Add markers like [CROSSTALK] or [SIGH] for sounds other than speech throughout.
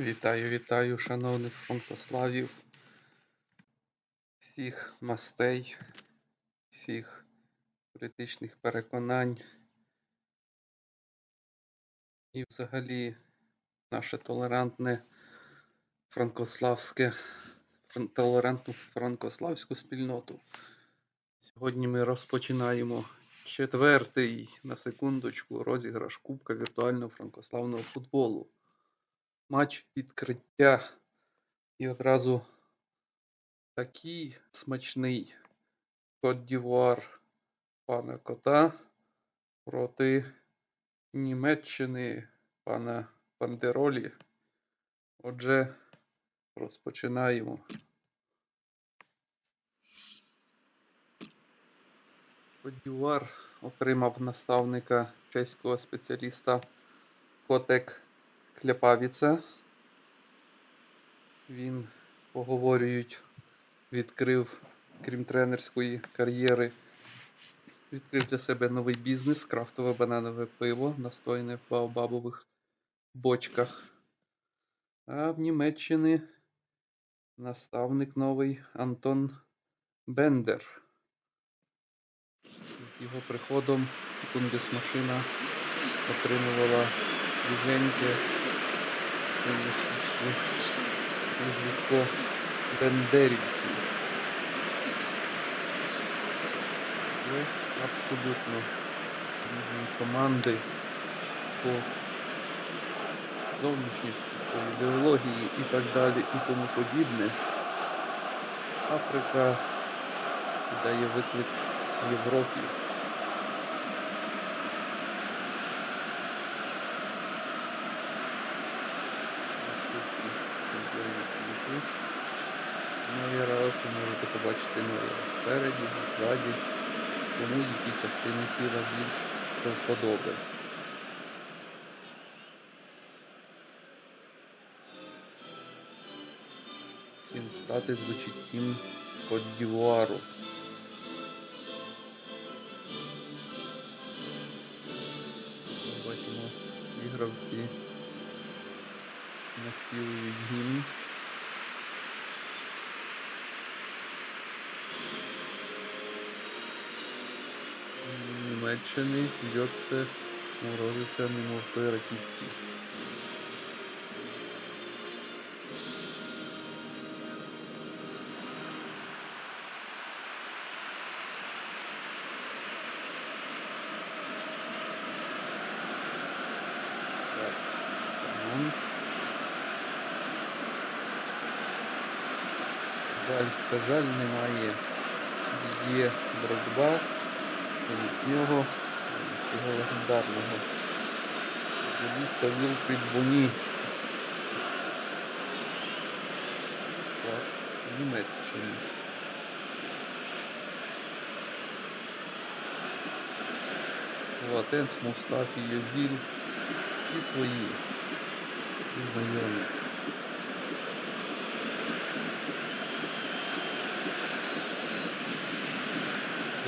Вітаю, вітаю, шановних фронтославів, всіх мастей, всіх політичних переконань і взагалі наше толерантне франкославське, толерантну франкославську спільноту. Сьогодні ми розпочинаємо четвертий на секундочку розіграш Кубка віртуального франкославного футболу матч відкриття. І одразу такий смачний коддівуар пана Кота проти Німеччини пана Бандеролі. Отже, розпочинаємо. Коддівуар отримав наставника чеського спеціаліста Котек Кляпавіца. Він, поговорюють, відкрив, крім тренерської кар'єри, відкрив для себе новий бізнес крафтове бананове пиво, настояне в баобабових бочках. А в Німеччині наставник новий Антон Бендер. З його приходом Бундесмашина отримувала свіженьке зв'язку бендерівців. Це абсолютно різні команди по зовнішності, по ідеології і так далі і тому подібне. Африка дає виклик Європі. Наступні чемпіони світу. Ну і раз ви можете побачити Нойера спереді, ззаді, кому які частини тіла більш до вподоби. Всім стати звучить гімн Кот Дівуару. Бачимо, всі гравці наспівують гімн. Німеччини б'ється, морозиться, немов той ракітський. Жаль, жаль, немає Дід'є Дрогба, замість нього, замість його легендарного футболіста Вілфрід Буні. Склад Німеччини. Латенс, Мустафі, Йозіль. Всі свої, всі знайомі.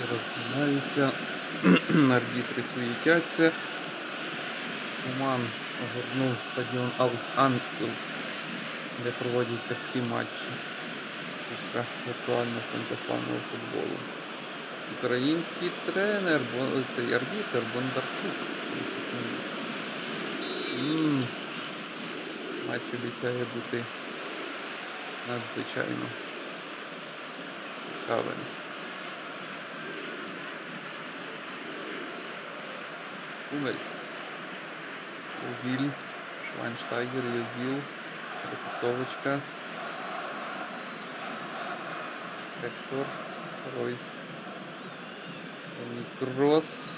Всі роззнімаються, [CLEARS THROAT] арбітри суєтяться. Уман огорнув стадіон Алт Анфілд, де проводяться всі матчі віртуального франкославного футболу. Український тренер, цей арбітр Бондарчук. 30 минут. Матч обіцяє бути надзвичайно цікавим. Увельс. Озіль, Швайнштайгер, Йозіл, Рокісовочка, Хектор, Ройс, Кросс.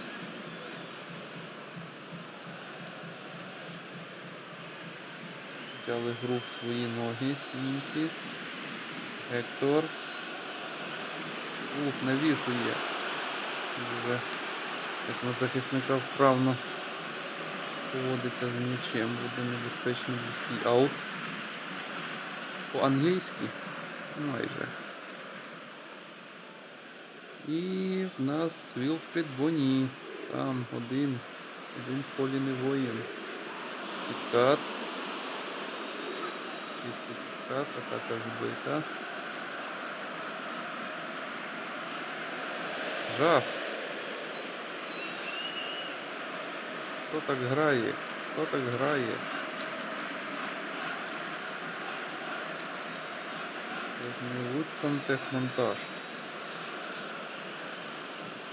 Взяли гру в свої ноги німці. Гектор. Ух, навішує. Дуже як на захисника вправно поводиться з м'ячем. Буде небезпечний близький аут. По-англійськи майже. І в нас Вілфрід Боні. Сам один. Один в полі не воїн. Підкат. Чистий підкат, атака збита. Жах. Хто так грає? Хто так грає? Не Вудсон техмонтаж.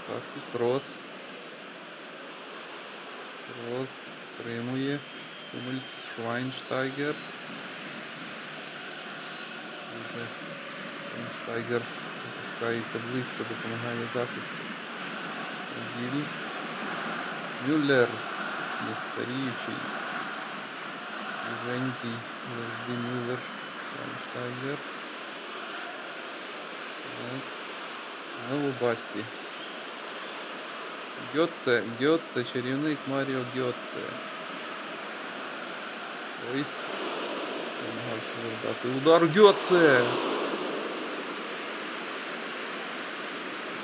Так, крос. Крос тримує. Хумельс Швайнштайгер. Дуже Швайнштайгер опускається близько, допомагає захисту. Зіль. Мюллер. Не старіючий. Свіженький. Завжди Мюллер. Швайнштайгер. Лекс. Знову Басті. Гьотце, Гьотце, чарівник Маріо Гьотце. Ось. Намагався завдати. Удар Гьотце!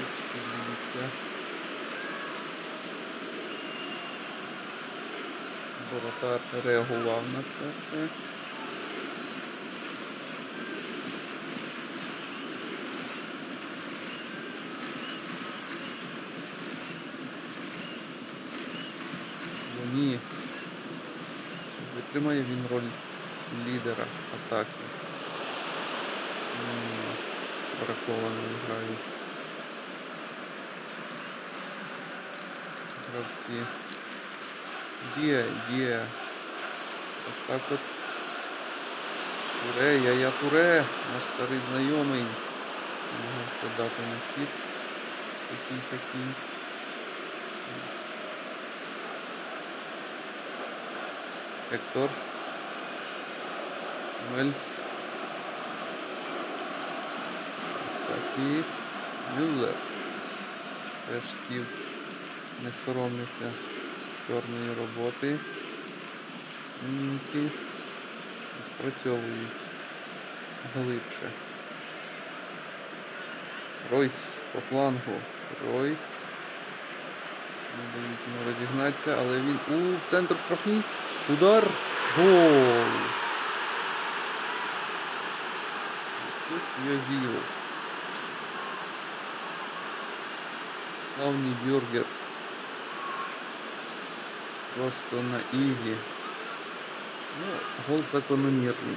Ось подивіться. Воротар реагував на це все. Бо ні. Чи витримає він роль лідера атаки? Ні, грають. Гравці. Є, є. От так от. Туре, я я Туре, наш старий знайомий. Намагався дати на хід. Це кінь. Мельс. Так і Мюллер. Теж сів, не соромиться чорної роботи. Німці працьовують глибше. Ройс по флангу. Ройс. Не дають йому розігнатися, але він у в центр штрафний. Удар. Гол. Йозіл. Славний бюргер. Просто на ізі. Ну, гол закономірний.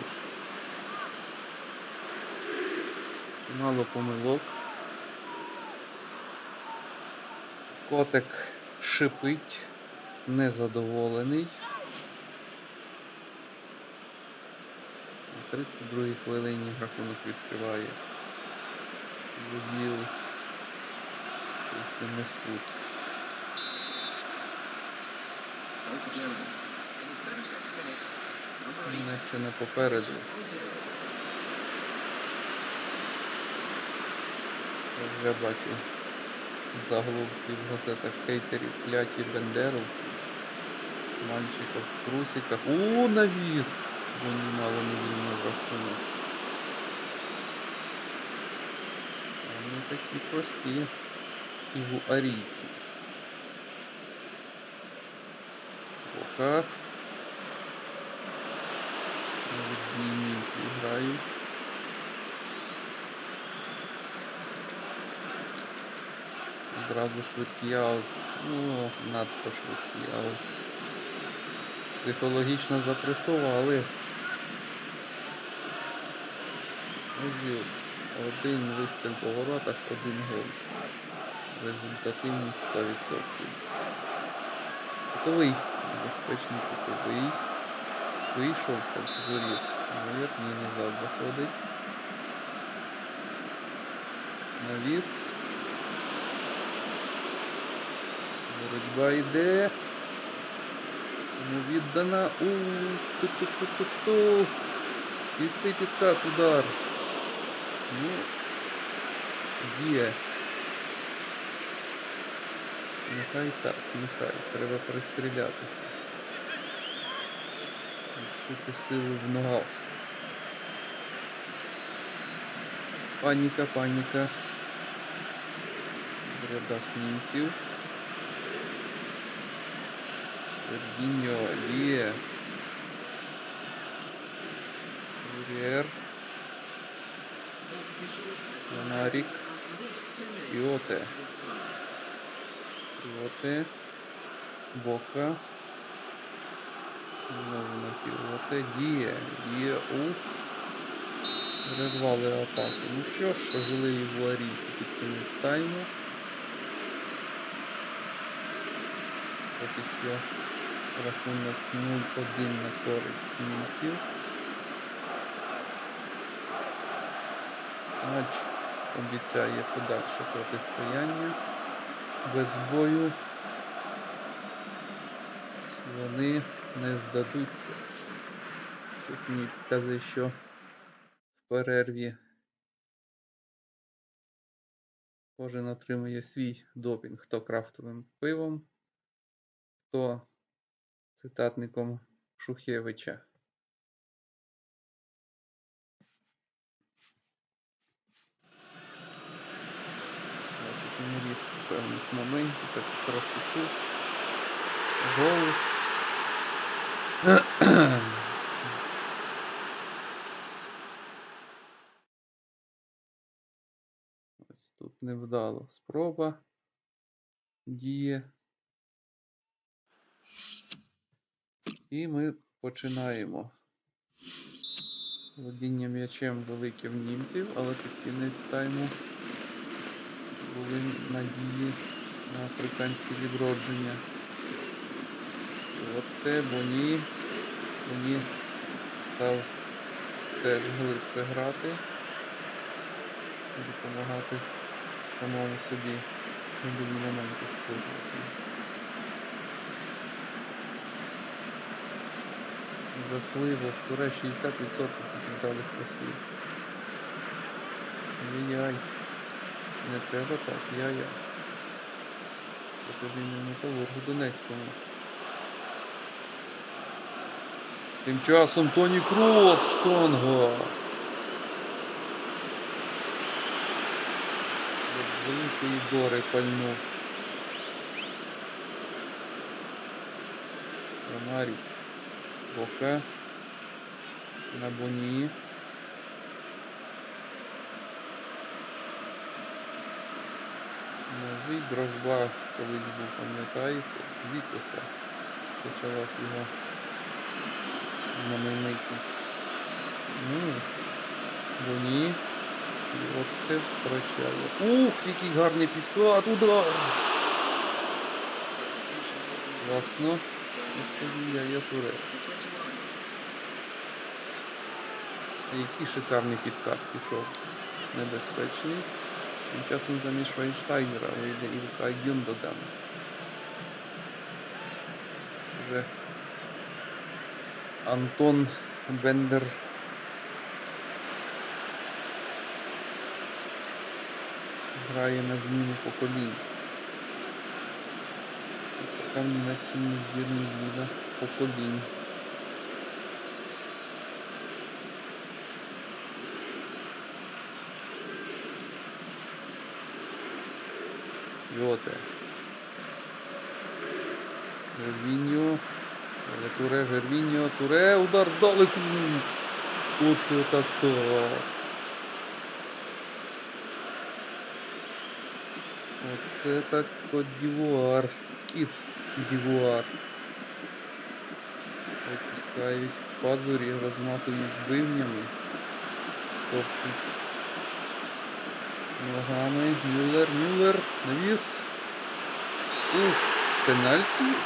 Мало помилок. Котик шипить, незадоволений. На 32-й хвилині рахунок відкриває. Вузіл. Ще не суд. Наче не попереду. Я вже бачу заголовки в газетах хейтерів кляті бендеровці. Мальчика в трусиках. У, навіс! Вони мало не змінив рахунок. Вони такі прості. Ігуарійці. Бока. Навіть німці грають. Одразу швидкий аут. Ну, надто швидкий аут. Психологічно запресова, але Озі один вистріл по воротах, один гол. Результативність 100%. Кутовий. Безпечний кутовий. Вийшов, так зорів. Наверх, ні, назад заходить. Навіс. Боротьба йде. Йому віддана. У ту-ту-ту-ту-ту. Чистий підкат, удар. Ну, є. Нехай так, нехай. Треба перестрілятися. Відчути силу в ногах. Паніка, паніка. В рядах німців. Сердіньо є. Аурієр, Монарік, Піоте. Піоте. Бока. Знову на піоте. Діє. Діє у. Перервали атаку. Ну що ж, жили і вуарійці під кінець тайму. Поки що рахунок 0-1 на користь німців. Матч обіцяє подальше протистояння. Без бою вони не здадуться. Щось мені підказує, що в перерві кожен отримує свій допінг, хто крафтовим пивом, хто цитатником Шухевича. Наріз певних моментів, таку красоту. Гол. [CLEARS THROAT] Ось тут невдало спроба діє. І ми починаємо. Володіння м'ячем велике в німців, але під кінець тайму були надії на африканське відродження. От те Боні. Боні став теж глибше грати, допомагати самому собі любі моменти створювати. Жахливо, в туре 60% вдалих пасів. Яй-яй. Не треба так, я-я. Це тобі не металургу Донецькому. Тим часом Тоні Крос штанга. Як з великої дори пальнув. Ромарі. Бока. На Боні. Новий дрогба колись був, пам'ятаєте, звідтися почалась його знаменитість. Ну, Боні. І от те втрачає. Ух, який гарний підкат, удар! Класно. Відповідь я, я туре. Який шикарний підкат пішов. Небезпечний. Тим часом замість Швайнштайнера вийде Ілка Гюндоган. Вже Антон Бендер. Грає на зміну поколінь. Така в Німеччині збірні зміна поколінь. Йоте. Жервіньо. Туре, Жервіньо, Туре, удар здалеку. Оце так так. Оце так кот Дівуар. Кіт Дівуар. Випускають пазурі, розмахують бивнями. Топчуть ногами. Мюллер, Мюллер, навіс. Ух, пенальті.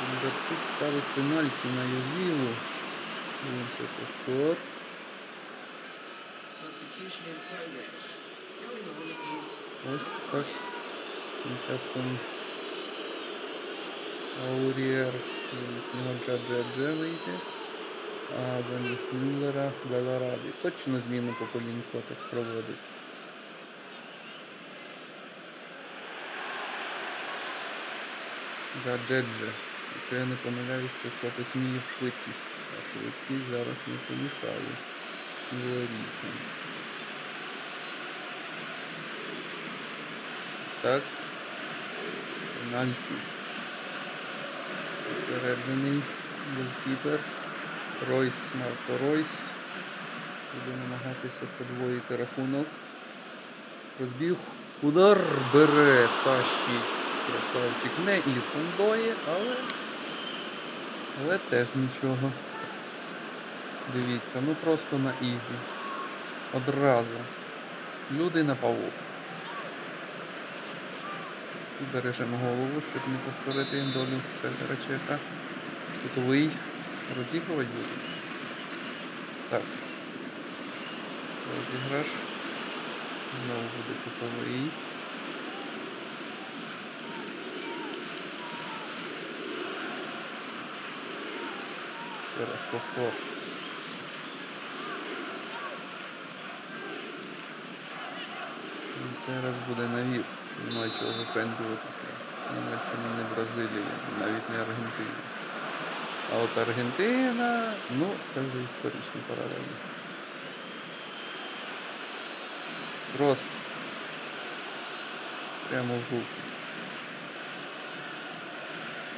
Бондарчук ставить пенальті на Язілу. Дивимося повтор. Ось так. Тим часом Аурієр замість нього Джа-Джа-Джа. А замість Мюллера Беларабі. Точно зміну поколінь котик проводить. Джа-Джа-Джа. Якщо я не помиляюся, хлопець вміє в швидкість. А швидкість зараз не помішає. Лорісом. Так. Пенальті. Попереджений голкіпер. Ройс, Марко Ройс. Буде намагатися подвоїти рахунок. Розбіг. Удар бере, тащить красавчик. Не і Сандої, але. Але теж нічого. Дивіться, ну просто на ізі. Одразу. Люди на павук. Бережемо голову, щоб не повторити долю Федора Чеха. Кутовий розігрувати буде. Так. Розіграш. Знову буде кутовий. Ще раз повтор. І Цей раз буде навіс. Нема чого випендрюватися. Німеччина не Бразилія, навіть не Аргентина. А от Аргентина, ну, це вже історичні паралелі. Крос. Прямо в руки.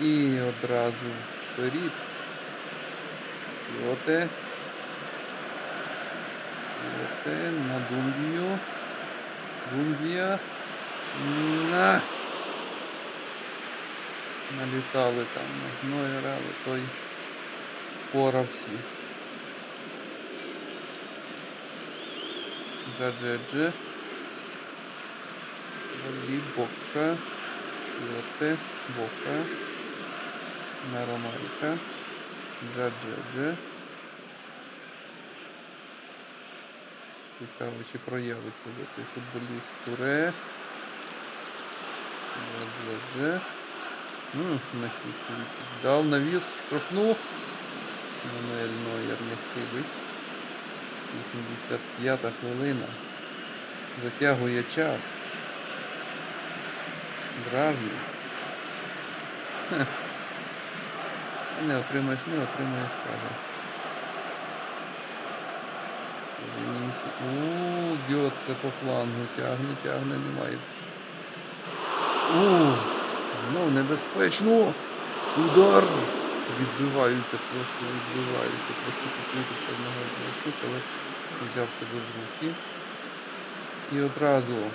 І одразу вперед. Оте. Оте на Думбію. Думбія. На. Налітали там на Гнойера, але той впорався. Джаджедже. Валі Бока. Йоте. Бока. Наромайка. Джаджедже. Цікаво, чи проявиться цей футболіст Туре. Джаджедже. Ну, дав навіс штрафну. Мануель Нойер не хибить. 85 хвилина. Затягує час. Дражнить. Хе. Не отримаєш, не отримаєш, каже. Ууу, Гьоце по флангу тягне, тягне, немає. Ух. Знов небезпечно. Удар. Відбиваються, просто відбиваються. Трохи покрутився одного з штук, але взяв себе в руки. І одразу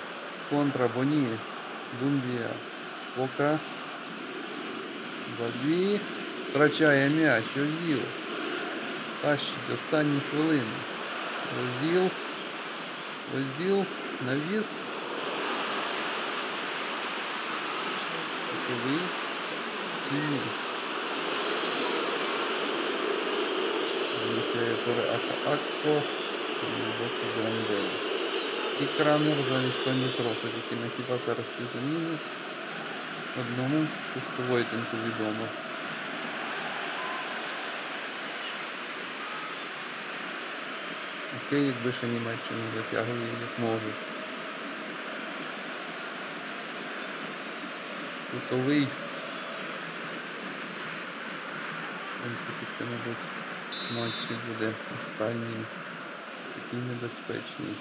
контра Боні. Думбія. Пока. Бадві. Втрачає м'яч. Озіл. Тащить останні хвилини. Озіл. Озіл. Навіс. Ака Акко. Грандель. І кранер замість Кроса, який на хіба зараз ці заміни. Одному пустовойтенку відомо. Окей, якби ще Німеччина затягує як можуть. Кутовий. В принципі, це, мабуть, матчі буде останній такий небезпечний.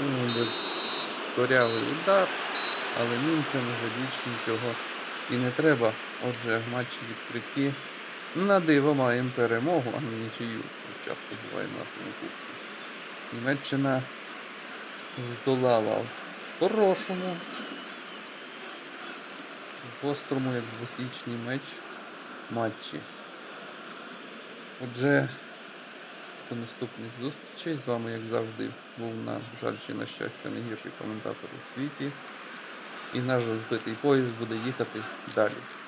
Ну, без корявий удар, але німцям вже більш нічого і не треба. Отже, в матчі відкритті на диво маємо перемогу, а не нічию. Часто буває на нашому кубку. Німеччина здолала в хорошому, гострому, як двосічний меч матчі. Отже, до наступних зустрічей. З вами, як завжди, був на жаль чи на щастя найгірший коментатор у світі. І наш розбитий поїзд буде їхати далі.